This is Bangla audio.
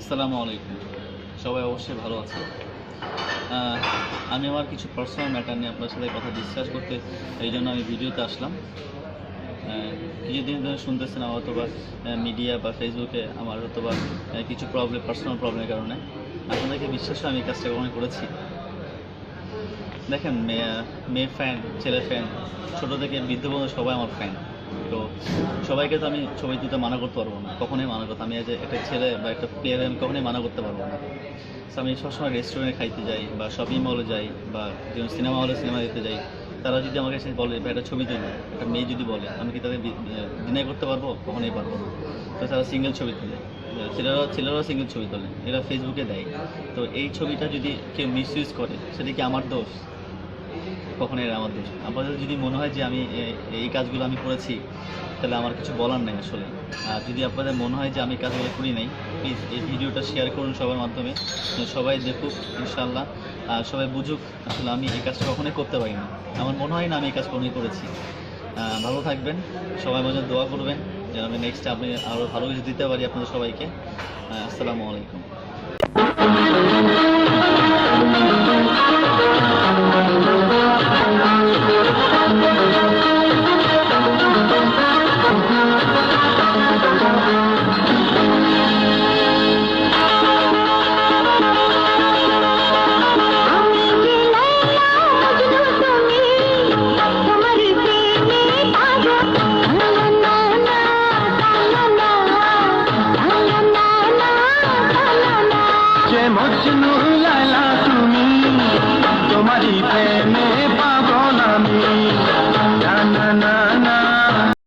আসসালামু আলাইকুম। সবাই অবশ্যই ভালো আছে আমি আমার কিছু পার্সোনাল ম্যাটার নিয়ে আপনার সাথে কথা ডিসকাস করতে এই জন্য আমি ভিডিওতে আসলাম। কিছুদিন ধরে শুনতেছেন আমার অথবা মিডিয়া বা ফেসবুকে আমার অথবা কিছু প্রবলেম পার্সোনাল প্রবলেমের কারণে। আপনাদেরকে বিশ্বাস আমি এই কাজটা কখনো করেছি। দেখেন, মেয়ে মেয়ে ফ্যান ছেলে ফ্যান ছোটো থেকে বৃদ্ধ বন্ধু সবাই আমার ফ্যান তো সবাইকে তো আমি ছবি তুলতে মানা করতে পারব না। কখনোই মানা করতে আমি একটা ছেলে বা একটা প্লেয়ার আমি কখনোই মানা করতে পারব না। আমি সবসময় রেস্টুরেন্টে খাইতে যাই বা শপিং মলে যাই বা যেমন সিনেমা হলে সিনেমা দেখতে যাই। তারা যদি আমাকে সে বলে বা একটা ছবি তুলে। একটা মেয়ে যদি বলে, আমি কি তাদের ডিনাই করতে পারব? কখনোই পারব না। তো তারা সিঙ্গেল ছবি তুলে। ছেলেরাও ছেলেরাও সিঙ্গেল ছবি তোলে। এরা ফেসবুকে দেয়। তো এই ছবিটা যদি কেউ মিস ইউজ করে, সেটা কি আমার দোষ? কখনো এটা আমার দোষ আপনাদের যদি মনে হয় যে আমি এই কাজগুলো আমি করেছি, তাহলে আমার কিছু বলার নেই আসলে। আর যদি আপনাদের মনে হয় যে আমি কাজগুলো করি নাই প্লিজ এই ভিডিওটা শেয়ার করুন সবার মাধ্যমে। সবাই দেখুক ইনশাল্লাহ আর সবাই বুঝুক, আসলে আমি এই কাজটা কখনোই করতে পারি না। আমার মনে হয় না আমি এই কাজ কখনোই করেছি। ভালো থাকবেন, সবাই মাঝে দোয়া করবেন। যেন আমি নেক্সট আপনি আরও ভালো কিছু দিতে পারি আপনাদের সবাইকে। আসসালামু আলাইকুম। मजनू